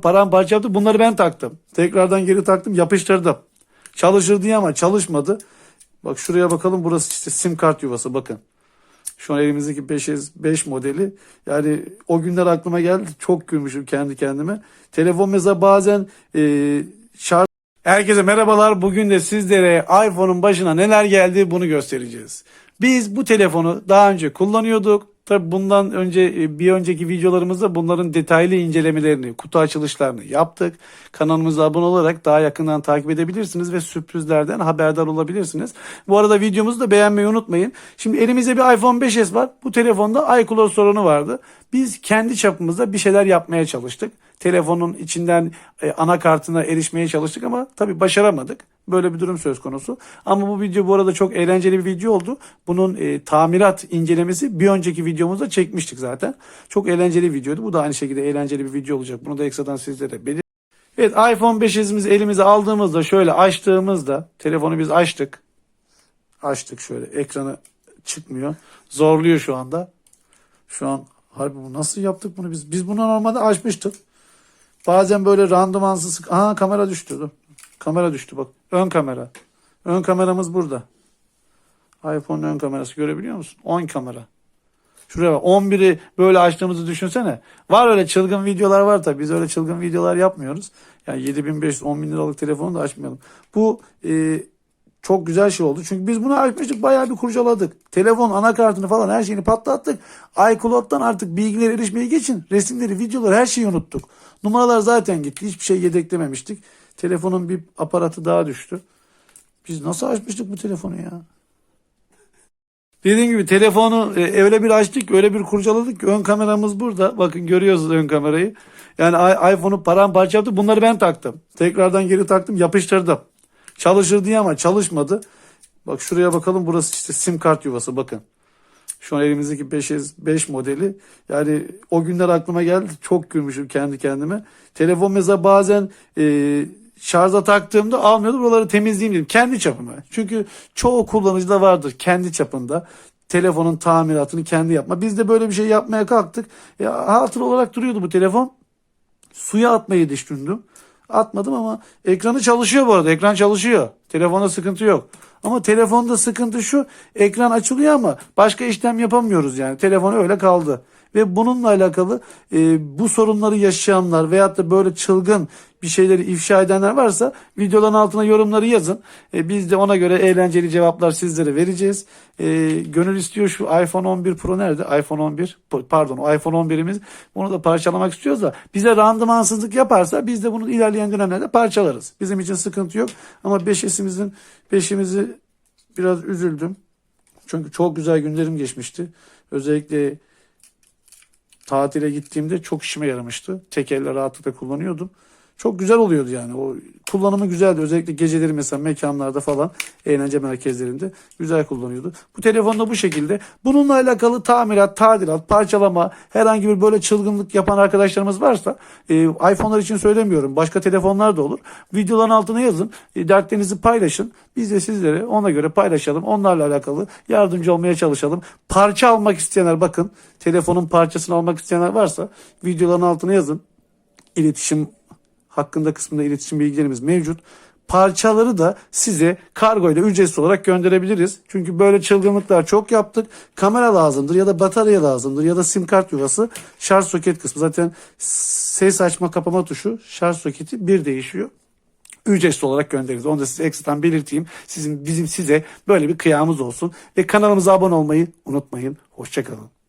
paramparça yaptı. Bunları ben taktım. Tekrardan geri taktım yapıştırdım. Çalışır diye ama çalışmadı. Bak şuraya bakalım burası işte sim kart yuvası bakın. Şu an elimizdeki 5 5 modeli. Yani o günler aklıma geldi. Çok gülmüşüm kendi kendime. Telefon mesela bazen e, şarj Herkese merhabalar. Bugün de sizlere iPhone'un başına neler geldi bunu göstereceğiz. Biz bu telefonu daha önce kullanıyorduk. Tabi bundan önce e, bir önceki videolarımızda bunların detaylı incelemelerini, kutu açılışlarını yaptık. Kanalımıza abone olarak daha yakından takip edebilirsiniz ve sürprizlerden haberdar olabilirsiniz. Bu arada videomuzu da beğenmeyi unutmayın. Şimdi elimizde bir iPhone 5s var. Bu telefonda iCloud sorunu vardı. Biz kendi çapımızda bir şeyler yapmaya çalıştık. Telefonun içinden e, anakartına erişmeye çalıştık ama tabii başaramadık. Böyle bir durum söz konusu. Ama bu video bu arada çok eğlenceli bir video oldu. Bunun e, tamirat incelemesi bir önceki videomuzda çekmiştik zaten. Çok eğlenceli bir videoydu. Bu da aynı şekilde eğlenceli bir video olacak. Bunu da ekstradan sizlere belir. Evet iPhone 5'imizi elimize aldığımızda şöyle açtığımızda telefonu biz açtık. Açtık şöyle ekranı çıkmıyor. Zorluyor şu anda. Şu an harbi nasıl yaptık bunu biz? Biz bunu normalde açmıştık. Bazen böyle randımansız. Aha kamera düştü. Dur. Kamera düştü bak. Ön kamera. Ön kameramız burada. iPhone'un ön kamerası görebiliyor musun? 10 kamera. Şuraya bak 11'i böyle açtığımızı düşünsene. Var öyle çılgın videolar var tabii. Biz öyle çılgın videolar yapmıyoruz. Yani 7500 10 bin liralık telefonu da açmayalım. Bu e, çok güzel şey oldu. Çünkü biz bunu açmıştık bayağı bir kurcaladık. Telefon anakartını falan her şeyini patlattık. iCloud'dan artık bilgilere erişmeyi geçin. Resimleri, videoları her şeyi unuttuk. Numaralar zaten gitti. Hiçbir şey yedeklememiştik. Telefonun bir aparatı daha düştü. Biz nasıl açmıştık bu telefonu ya? Dediğim gibi telefonu e, öyle bir açtık, öyle bir kurcaladık ki ön kameramız burada. Bakın görüyorsunuz ön kamerayı. Yani iPhone'u paramparça yaptı. Bunları ben taktım. Tekrardan geri taktım, yapıştırdım. Çalışır diye ama çalışmadı. Bak şuraya bakalım burası işte sim kart yuvası bakın. Şu an elimizdeki 5 5 modeli. Yani o günler aklıma geldi. Çok gülmüşüm kendi kendime. Telefon mesela bazen e, şarja taktığımda almıyordu. Buraları temizleyeyim dedim. Kendi çapıma. Çünkü çoğu kullanıcıda vardır kendi çapında. Telefonun tamiratını kendi yapma. Biz de böyle bir şey yapmaya kalktık. Ya, hatıra olarak duruyordu bu telefon. Suya atmayı düşündüm. Atmadım ama ekranı çalışıyor bu arada. Ekran çalışıyor. Telefonda sıkıntı yok. Ama telefonda sıkıntı şu. Ekran açılıyor ama başka işlem yapamıyoruz yani. Telefon öyle kaldı. Ve bununla alakalı e, bu sorunları yaşayanlar veyahut da böyle çılgın bir şeyleri ifşa edenler varsa videoların altına yorumları yazın. E, biz de ona göre eğlenceli cevaplar sizlere vereceğiz. E, gönül istiyor şu iPhone 11 Pro nerede? iPhone 11 pardon iPhone 11'imiz bunu da parçalamak istiyoruz da bize randımansızlık yaparsa biz de bunu ilerleyen dönemlerde parçalarız. Bizim için sıkıntı yok ama 5S'imizin 5'imizi biraz üzüldüm. Çünkü çok güzel günlerim geçmişti. Özellikle tatile gittiğimde çok işime yaramıştı. Tek elle rahatlıkla kullanıyordum. Çok güzel oluyordu yani. O kullanımı güzeldi. Özellikle geceleri mesela mekanlarda falan eğlence merkezlerinde güzel kullanıyordu. Bu telefonda bu şekilde. Bununla alakalı tamirat, tadilat, parçalama, herhangi bir böyle çılgınlık yapan arkadaşlarımız varsa e, iPhone'lar için söylemiyorum. Başka telefonlar da olur. Videoların altına yazın. E, dertlerinizi paylaşın. Biz de sizlere ona göre paylaşalım. Onlarla alakalı yardımcı olmaya çalışalım. Parça almak isteyenler bakın. Telefonun parçasını almak isteyenler varsa videoların altına yazın. İletişim hakkında kısmında iletişim bilgilerimiz mevcut. Parçaları da size kargo ile ücretsiz olarak gönderebiliriz. Çünkü böyle çılgınlıklar çok yaptık. Kamera lazımdır ya da batarya lazımdır ya da sim kart yuvası şarj soket kısmı. Zaten ses açma kapama tuşu şarj soketi bir değişiyor ücretsiz olarak göndeririz. Onu da size ekstradan belirteyim. Sizin bizim size böyle bir kıyamız olsun ve kanalımıza abone olmayı unutmayın. Hoşçakalın.